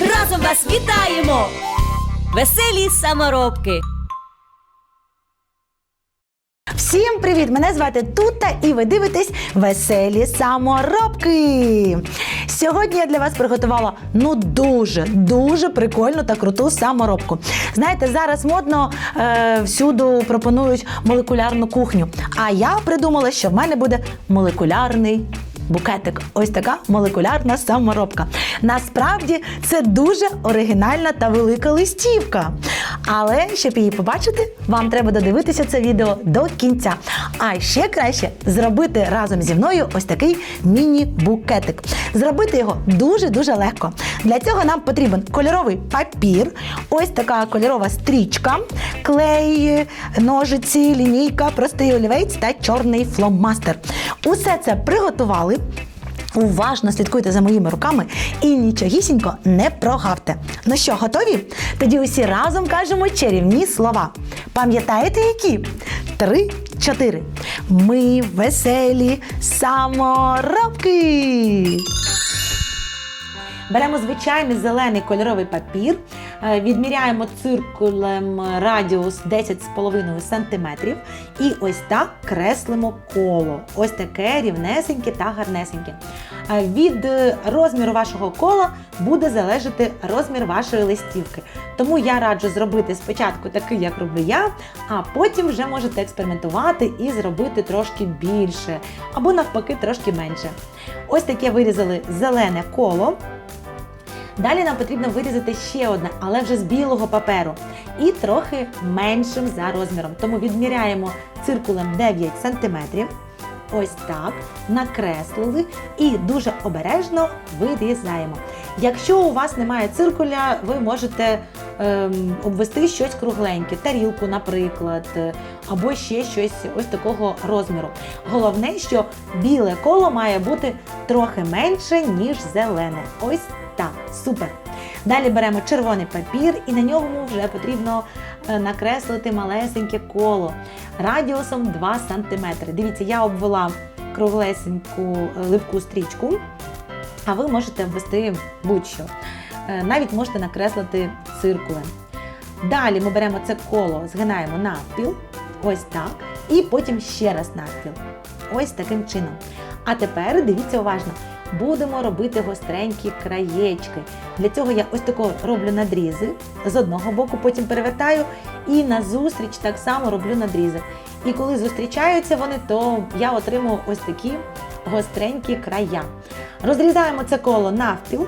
разом вас вітаємо, веселі саморобки. Всім привіт! Мене звати Тута і ви дивитесь веселі саморобки. Сьогодні я для вас приготувала ну дуже дуже прикольну та круту саморобку. Знаєте, зараз модно е, всюду пропонують молекулярну кухню. А я придумала, що в мене буде молекулярний. Букетик, ось така молекулярна саморобка. Насправді це дуже оригінальна та велика листівка. Але щоб її побачити, вам треба додивитися це відео до кінця. А ще краще зробити разом зі мною ось такий міні-букетик. Зробити його дуже-дуже легко. Для цього нам потрібен кольоровий папір, ось така кольорова стрічка, клей, ножиці, лінійка, простий олівець та чорний фломастер. Усе це приготували. Уважно слідкуйте за моїми руками і нічогісінько не прогавте. Ну що, готові? Тоді усі разом кажемо чарівні слова. Пам'ятаєте які? Три, чотири. Ми веселі саморобки. Беремо звичайний зелений кольоровий папір, відміряємо циркулем радіус 10,5 см і ось так креслимо коло. Ось таке рівнесеньке та гарнесеньке. Е, Від е, розміру вашого кола буде залежати розмір вашої листівки. Тому я раджу зробити спочатку такий, як роблю я, а потім вже можете експериментувати і зробити трошки більше, або навпаки трошки менше. Ось таке вирізали зелене коло. Далі нам потрібно вирізати ще одне, але вже з білого паперу і трохи меншим за розміром. Тому відміряємо циркулем 9 см. Ось так, накреслили і дуже обережно вирізаємо. Якщо у вас немає циркуля, ви можете ем, обвести щось кругленьке, тарілку, наприклад, е, або ще щось ось такого розміру. Головне, що біле коло має бути трохи менше, ніж зелене. Ось так, супер. Далі беремо червоний папір і на ньому вже потрібно е, накреслити малесеньке коло радіусом 2 см. Дивіться, я обвела круглесеньку е, липку стрічку, а ви можете ввести будь-що. Е, Навіть можете накреслити циркулем. Далі ми беремо це коло, згинаємо навпіл, ось так, і потім ще раз навпіл. Ось таким чином. А тепер дивіться уважно. Будемо робити гостренькі краєчки. Для цього я ось тако роблю надрізи з одного боку, потім перевертаю і назустріч так само роблю надрізи. І коли зустрічаються вони, то я отримую ось такі гостренькі края. Розрізаємо це коло навпіл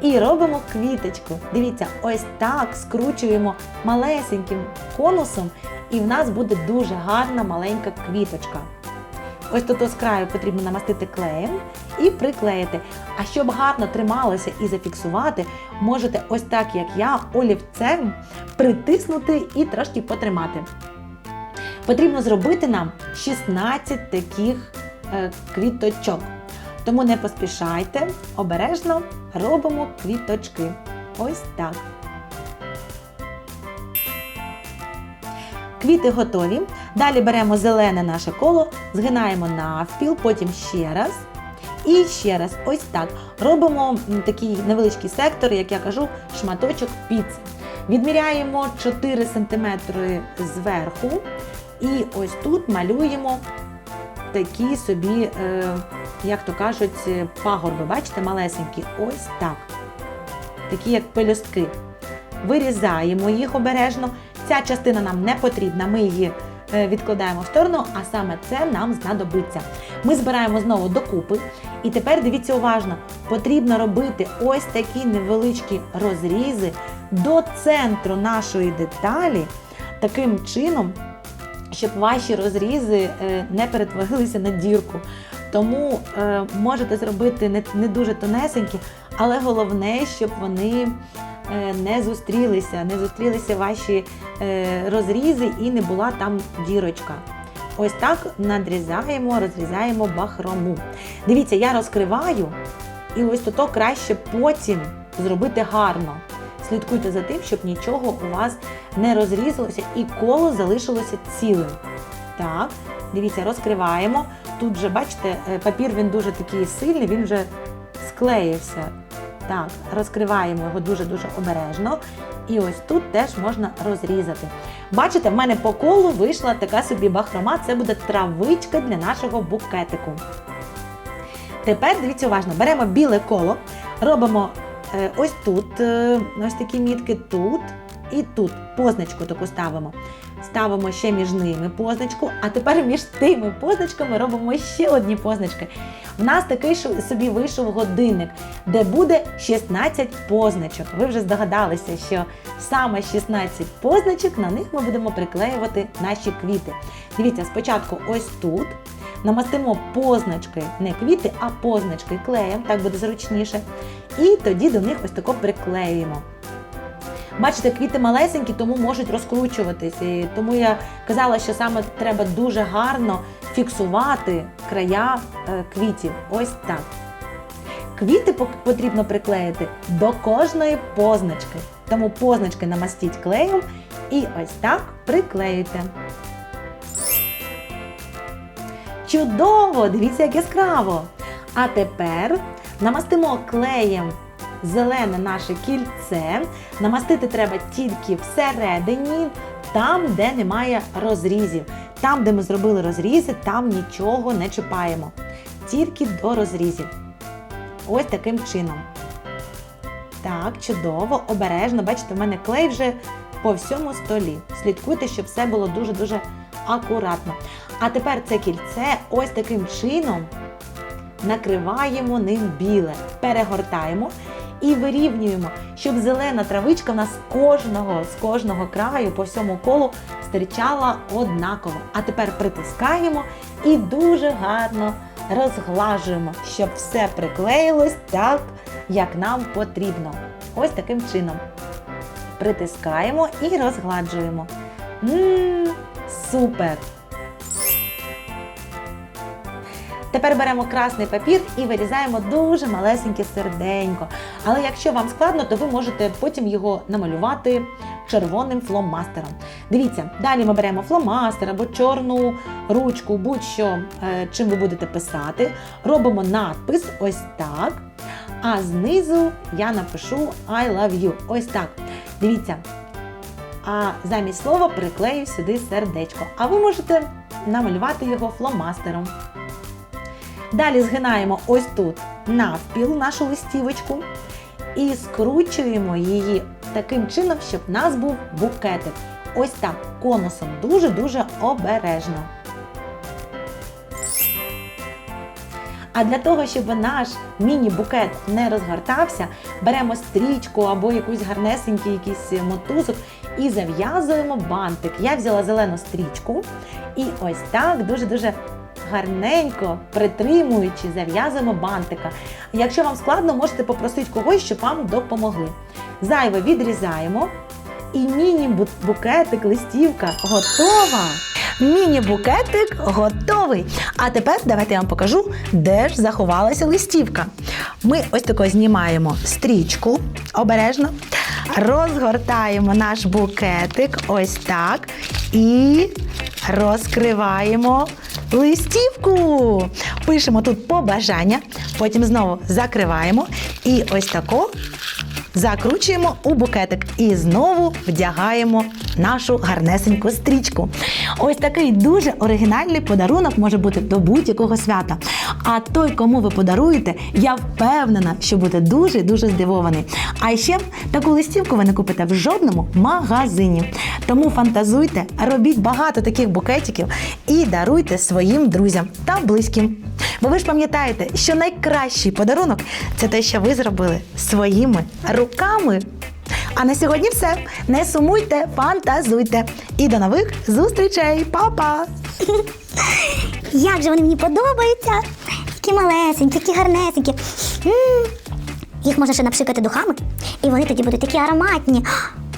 і робимо квіточку. Дивіться, ось так скручуємо малесеньким конусом, і в нас буде дуже гарна маленька квіточка. Ось тут з краю потрібно намастити клеєм і приклеїти. А щоб гарно трималося і зафіксувати, можете ось так, як я, олівцем притиснути і трошки потримати. Потрібно зробити нам 16 таких е, квіточок. Тому не поспішайте, обережно робимо квіточки. Ось так. Квіти готові. Далі беремо зелене наше коло, згинаємо навпіл, потім ще раз. І ще раз, ось так. Робимо такий невеличкий сектор, як я кажу, шматочок піци. Відміряємо 4 см зверху. І ось тут малюємо такі собі, е, як то кажуть, пагорби. Бачите, малесенькі. Ось так. Такі як пелюстки. Вирізаємо їх обережно. Ця частина нам не потрібна, ми її е, відкладаємо в сторону, а саме це нам знадобиться. Ми збираємо знову докупи. І тепер дивіться уважно, потрібно робити ось такі невеличкі розрізи до центру нашої деталі, таким чином, щоб ваші розрізи е, не перетворилися на дірку. Тому е, можете зробити не, не дуже тонесенькі, але головне, щоб вони е, не зустрілися, не зустрілися ваші е, розрізи і не була там дірочка. Ось так надрізаємо, розрізаємо бахрому. Дивіться, я розкриваю, і ось то краще потім зробити гарно. Слідкуйте за тим, щоб нічого у вас не розрізалося і коло залишилося цілим. Так, дивіться, розкриваємо. Тут вже, бачите, е, папір він дуже такий сильний, він вже склеївся. Так, розкриваємо його дуже-дуже обережно. І ось тут теж можна розрізати. Бачите, в мене по колу вийшла така собі бахрома, це буде травичка для нашого букетику. Тепер дивіться уважно, беремо біле коло, робимо е, ось тут е, ось такі мітки, тут і тут позначку таку ставимо. Ставимо ще між ними позначку, а тепер між тими позначками робимо ще одні позначки. В нас такий собі вийшов годинник, де буде 16 позначок. Ви вже здогадалися, що саме 16 позначок на них ми будемо приклеювати наші квіти. Дивіться, спочатку ось тут намастимо позначки, не квіти, а позначки клеєм, так буде зручніше. І тоді до них ось тако приклеюємо. Бачите, квіти малесенькі, тому можуть розкручуватись. І тому я казала, що саме треба дуже гарно фіксувати края е, квітів. Ось так. Квіти потрібно приклеїти до кожної позначки. Тому позначки намастіть клеєм і ось так приклеюйте. Чудово! Дивіться, як яскраво! А тепер намастимо клеєм зелене наше кільце. Намастити треба тільки всередині, там, де немає розрізів. Там, де ми зробили розрізи, там нічого не чіпаємо. Тільки до розрізів. Ось таким чином. Так, чудово, обережно. Бачите, в мене клей вже по всьому столі. Слідкуйте, щоб все було дуже-дуже акуратно. А тепер це кільце ось таким чином накриваємо ним біле, перегортаємо і вирівнюємо, щоб зелена травичка в нас з кожного, з кожного краю по всьому колу стирчала однаково. А тепер притискаємо і дуже гарно розглажуємо, щоб все приклеїлось так, як нам потрібно. Ось таким чином. Притискаємо і розгладжуємо. Мм, супер! Тепер беремо красний папір і вирізаємо дуже малесеньке серденько. Але якщо вам складно, то ви можете потім його намалювати червоним фломастером. Дивіться, далі ми беремо фломастер або чорну ручку, будь-що, е, чим ви будете писати. Робимо надпис ось так. А знизу я напишу I love you. Ось так. Дивіться. А замість слова приклею сюди сердечко. А ви можете намалювати його фломастером. Далі згинаємо ось тут навпіл нашу листівочку і скручуємо її таким чином, щоб в нас був букетик. Ось так, конусом дуже-дуже обережно. А для того, щоб наш міні-букет не розгортався, беремо стрічку або якусь гарнесенький якийсь мотузок і зав'язуємо бантик. Я взяла зелену стрічку і ось так дуже-дуже гарненько притримуючи, зав'язуємо бантика. Якщо вам складно, можете попросити когось, щоб вам допомогли. Зайве відрізаємо. І міні-букетик, листівка готова. Міні-букетик готовий. А тепер давайте я вам покажу, де ж заховалася листівка. Ми ось тако знімаємо стрічку обережно, розгортаємо наш букетик ось так і розкриваємо листівку. Пишемо тут побажання, потім знову закриваємо і ось тако закручуємо у букетик і знову вдягаємо нашу гарнесеньку стрічку. Ось такий дуже оригінальний подарунок може бути до будь-якого свята. А той, кому ви подаруєте, я впевнена, що буде дуже дуже здивований. А ще таку листівку ви не купите в жодному магазині. Тому фантазуйте, робіть багато таких букетиків і даруйте своїм друзям та близьким. Бо ви ж пам'ятаєте, що найкращий подарунок це те, що ви зробили своїми руками. А на сьогодні все. Не сумуйте, фантазуйте. І до нових зустрічей, Па-па! Як же вони мені подобаються. такі малесенькі, такі гарнесенькі. Їх можна ще напшикати духами, і вони тоді будуть такі ароматні.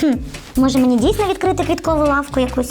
Хм, може мені дійсно відкрити квіткову лавку якусь?